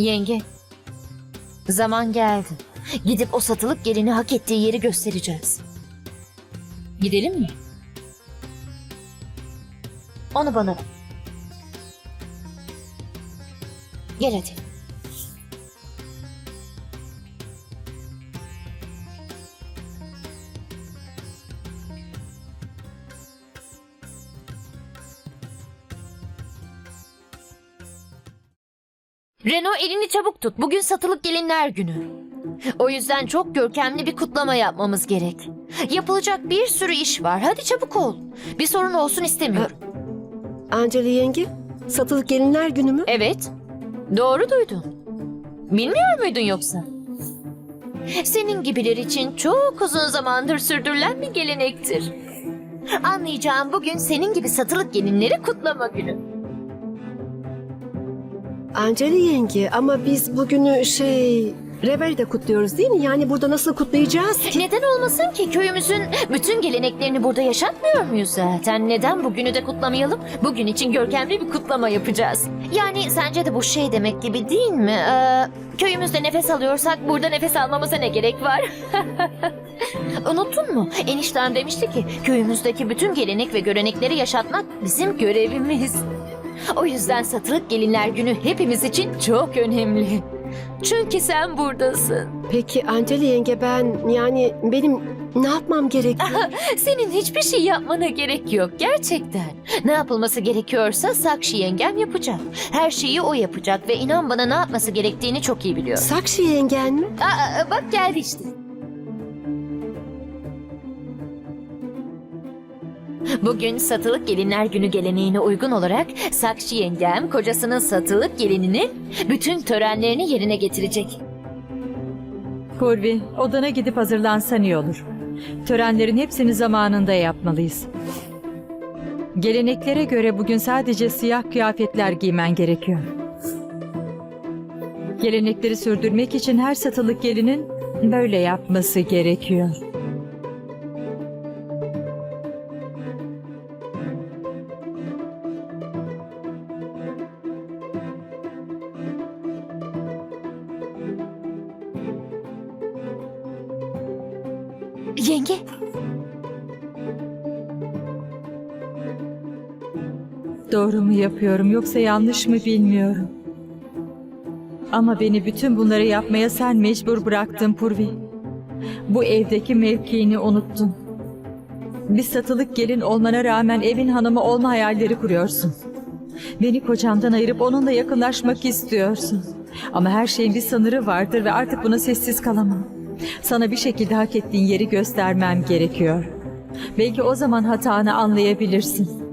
Yenge, zaman geldi. Gidip o satılık gelini hak ettiği yeri göstereceğiz. Gidelim mi? Onu bana ver. Gel hadi. Renault elini çabuk tut. Bugün satılık gelinler günü. O yüzden çok görkemli bir kutlama yapmamız gerek. Yapılacak bir sürü iş var. Hadi çabuk ol. Bir sorun olsun istemiyorum. Anceli yenge, satılık gelinler günü mü? Evet. Doğru duydun. Bilmiyor muydun yoksa? Senin gibiler için çok uzun zamandır sürdürülen bir gelenektir. Anlayacağım bugün senin gibi satılık gelinleri kutlama günü. Anceli yenge ama biz bugünü şey... Reveri'de kutluyoruz değil mi? Yani burada nasıl kutlayacağız ki? Neden olmasın ki köyümüzün bütün geleneklerini burada yaşatmıyor muyuz zaten? Neden bugünü de kutlamayalım? Bugün için görkemli bir kutlama yapacağız. Yani sence de bu şey demek gibi değil mi? Ee, köyümüzde nefes alıyorsak burada nefes almamıza ne gerek var? Unuttun mu? Enişten demişti ki köyümüzdeki bütün gelenek ve görenekleri yaşatmak bizim görevimiz. O yüzden satılık gelinler günü hepimiz için çok önemli. Çünkü sen buradasın. Peki Anceli yenge ben yani benim ne yapmam gerekiyor? Senin hiçbir şey yapmana gerek yok gerçekten. Ne yapılması gerekiyorsa Sakşi yengem yapacak. Her şeyi o yapacak ve inan bana ne yapması gerektiğini çok iyi biliyor. Sakşi yengen mi? Aa, bak geldi işte. Bugün satılık gelinler günü geleneğine uygun olarak Sakşi yengem kocasının satılık gelininin bütün törenlerini yerine getirecek. Purvi, odana gidip hazırlansan iyi olur. Törenlerin hepsini zamanında yapmalıyız. Geleneklere göre bugün sadece siyah kıyafetler giymen gerekiyor. Gelenekleri sürdürmek için her satılık gelinin böyle yapması gerekiyor. Yenge, Doğru mu yapıyorum yoksa yanlış mı bilmiyorum. Ama beni bütün bunları yapmaya sen mecbur bıraktın Purvi. Bu evdeki mevkiini unuttun. Bir satılık gelin olmana rağmen evin hanımı olma hayalleri kuruyorsun. Beni kocamdan ayırıp onunla yakınlaşmak istiyorsun. Ama her şeyin bir sınırı vardır ve artık buna sessiz kalamam. Sana bir şekilde hak ettiğin yeri göstermem gerekiyor. Belki o zaman hatanı anlayabilirsin.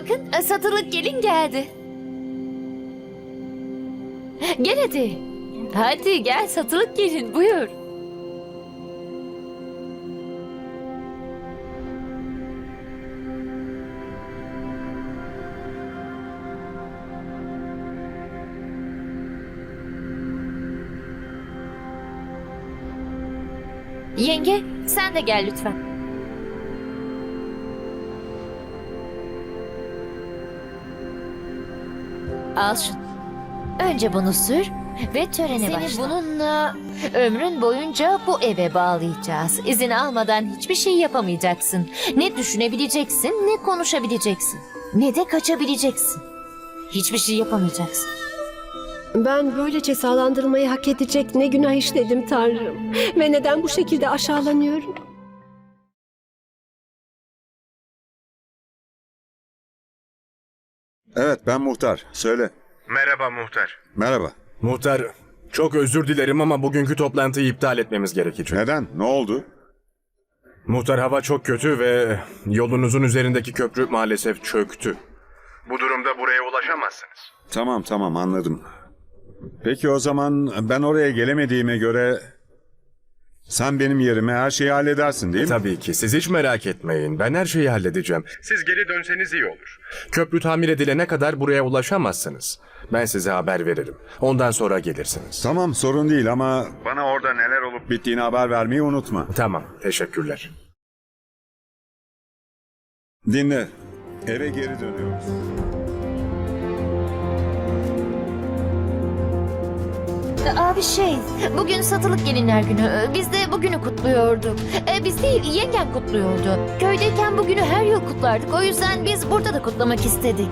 bakın satılık gelin geldi. Gel hadi. Hadi gel satılık gelin buyur. Yenge sen de gel lütfen. Al şunu. Önce bunu sür ve törene başla. Seni bununla ömrün boyunca bu eve bağlayacağız. İzin almadan hiçbir şey yapamayacaksın. Ne düşünebileceksin ne konuşabileceksin. Ne de kaçabileceksin. Hiçbir şey yapamayacaksın. Ben böyle cezalandırılmayı hak edecek ne günah işledim Tanrım. Ve neden bu şekilde aşağılanıyorum? Evet ben muhtar. Söyle. Merhaba muhtar. Merhaba. Muhtar, çok özür dilerim ama bugünkü toplantıyı iptal etmemiz gerekecek. Neden? Ne oldu? Muhtar hava çok kötü ve yolunuzun üzerindeki köprü maalesef çöktü. Bu durumda buraya ulaşamazsınız. Tamam tamam anladım. Peki o zaman ben oraya gelemediğime göre Sen benim yerime her şeyi halledersin değil mi? Tabii ki. Siz hiç merak etmeyin. Ben her şeyi halledeceğim. Siz geri dönseniz iyi olur. Köprü tamir edilene kadar buraya ulaşamazsınız. Ben size haber veririm. Ondan sonra gelirsiniz. Tamam sorun değil ama bana orada neler olup bittiğini haber vermeyi unutma. Tamam. Teşekkürler. Dinle. Eve geri dönüyoruz. Abi şey, bugün satılık gelinler günü. Biz de bugünü kutluyorduk. E, biz değil, yengem kutluyordu. Köydeyken bugünü her yıl kutlardık. O yüzden biz burada da kutlamak istedik.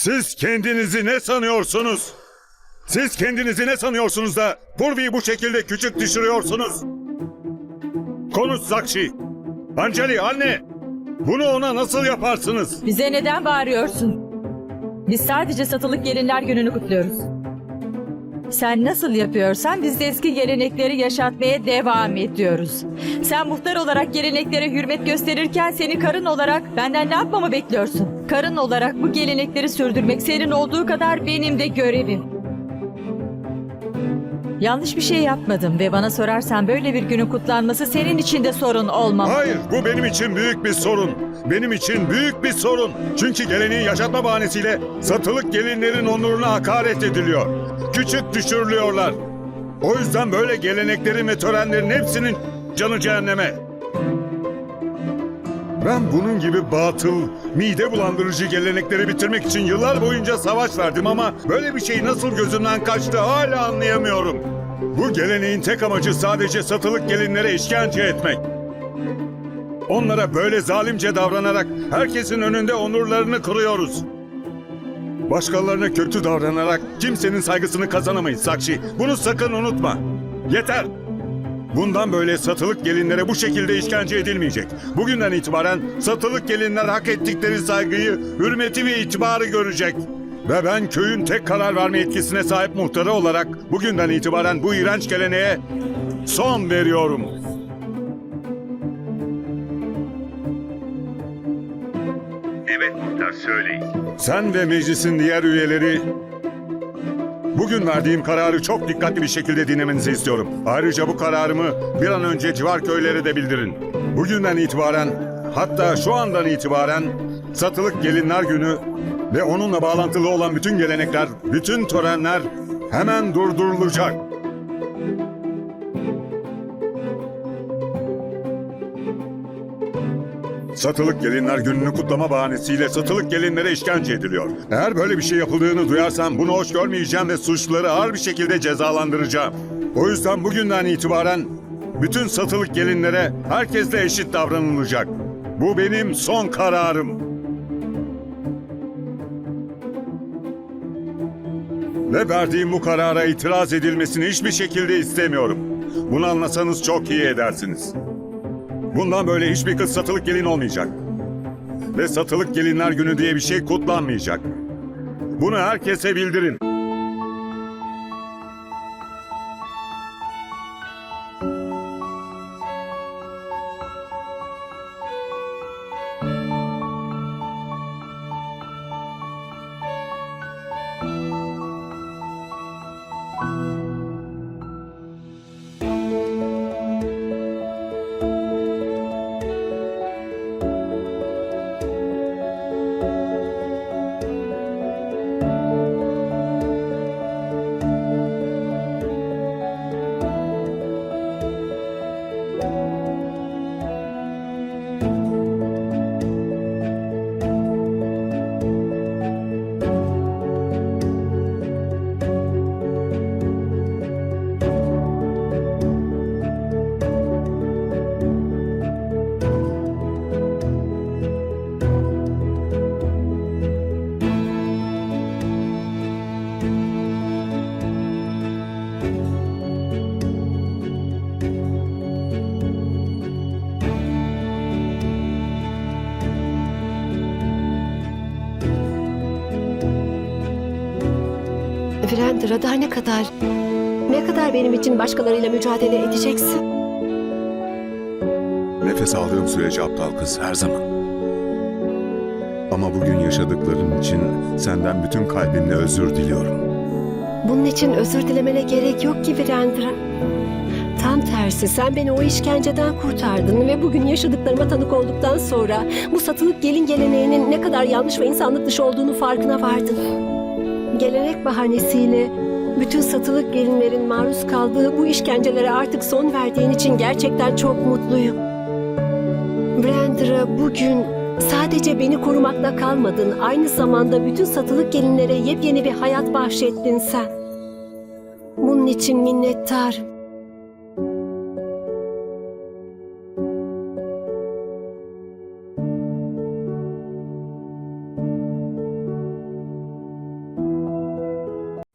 Siz kendinizi ne sanıyorsunuz? Siz kendinizi ne sanıyorsunuz da Purvi'yi bu şekilde küçük düşürüyorsunuz? Konuş Sakşi. Anceli anne. Bunu ona nasıl yaparsınız? Bize neden bağırıyorsun? Biz sadece satılık gelinler gününü kutluyoruz. Sen nasıl yapıyorsan biz de eski gelenekleri yaşatmaya devam ediyoruz. Sen muhtar olarak geleneklere hürmet gösterirken seni karın olarak benden ne yapmamı bekliyorsun? Karın olarak bu gelenekleri sürdürmek senin olduğu kadar benim de görevim. Yanlış bir şey yapmadım ve bana sorarsan böyle bir günün kutlanması senin için de sorun olmamalı. Hayır, bu benim için büyük bir sorun. Benim için büyük bir sorun. Çünkü geleneği yaşatma bahanesiyle satılık gelinlerin onuruna hakaret ediliyor. Küçük düşürülüyorlar. O yüzden böyle geleneklerin ve törenlerin hepsinin canı cehenneme. Ben bunun gibi batıl, mide bulandırıcı gelenekleri bitirmek için yıllar boyunca savaş verdim ama böyle bir şey nasıl gözümden kaçtı hala anlayamıyorum. Bu geleneğin tek amacı sadece satılık gelinlere işkence etmek. Onlara böyle zalimce davranarak herkesin önünde onurlarını kırıyoruz. Başkalarına kötü davranarak kimsenin saygısını kazanamayız Sakşi. Bunu sakın unutma. Yeter. Bundan böyle satılık gelinlere bu şekilde işkence edilmeyecek. Bugünden itibaren satılık gelinler hak ettikleri saygıyı, hürmeti ve itibarı görecek. Ve ben köyün tek karar verme yetkisine sahip muhtarı olarak bugünden itibaren bu iğrenç geleneğe son veriyorum. Evet muhtar söyleyin. Sen ve meclisin diğer üyeleri bugün verdiğim kararı çok dikkatli bir şekilde dinlemenizi istiyorum. Ayrıca bu kararımı bir an önce civar köylere de bildirin. Bugünden itibaren hatta şu andan itibaren satılık gelinler günü ve onunla bağlantılı olan bütün gelenekler, bütün törenler hemen durdurulacak. Satılık gelinler gününü kutlama bahanesiyle satılık gelinlere işkence ediliyor. Eğer böyle bir şey yapıldığını duyarsam bunu hoş görmeyeceğim ve suçluları ağır bir şekilde cezalandıracağım. O yüzden bugünden itibaren bütün satılık gelinlere herkesle eşit davranılacak. Bu benim son kararım. Ve verdiğim bu karara itiraz edilmesini hiçbir şekilde istemiyorum. Bunu anlasanız çok iyi edersiniz. Bundan böyle hiçbir kız satılık gelin olmayacak. Ve satılık gelinler günü diye bir şey kutlanmayacak. Bunu herkese bildirin. Brandra daha ne kadar, ne kadar benim için başkalarıyla mücadele edeceksin? Nefes aldığım sürece aptal kız her zaman. Ama bugün yaşadıkların için senden bütün kalbimle özür diliyorum. Bunun için özür dilemene gerek yok ki Brandra. Tam tersi sen beni o işkenceden kurtardın ve bugün yaşadıklarıma tanık olduktan sonra bu satılık gelin geleneğinin ne kadar yanlış ve insanlık dışı olduğunu farkına vardın. Gelenek bahanesiyle bütün satılık gelinlerin maruz kaldığı bu işkencelere artık son verdiğin için gerçekten çok mutluyum. Brandra bugün sadece beni korumakla kalmadın. Aynı zamanda bütün satılık gelinlere yepyeni bir hayat bahşettin sen. Bunun için minnettarım.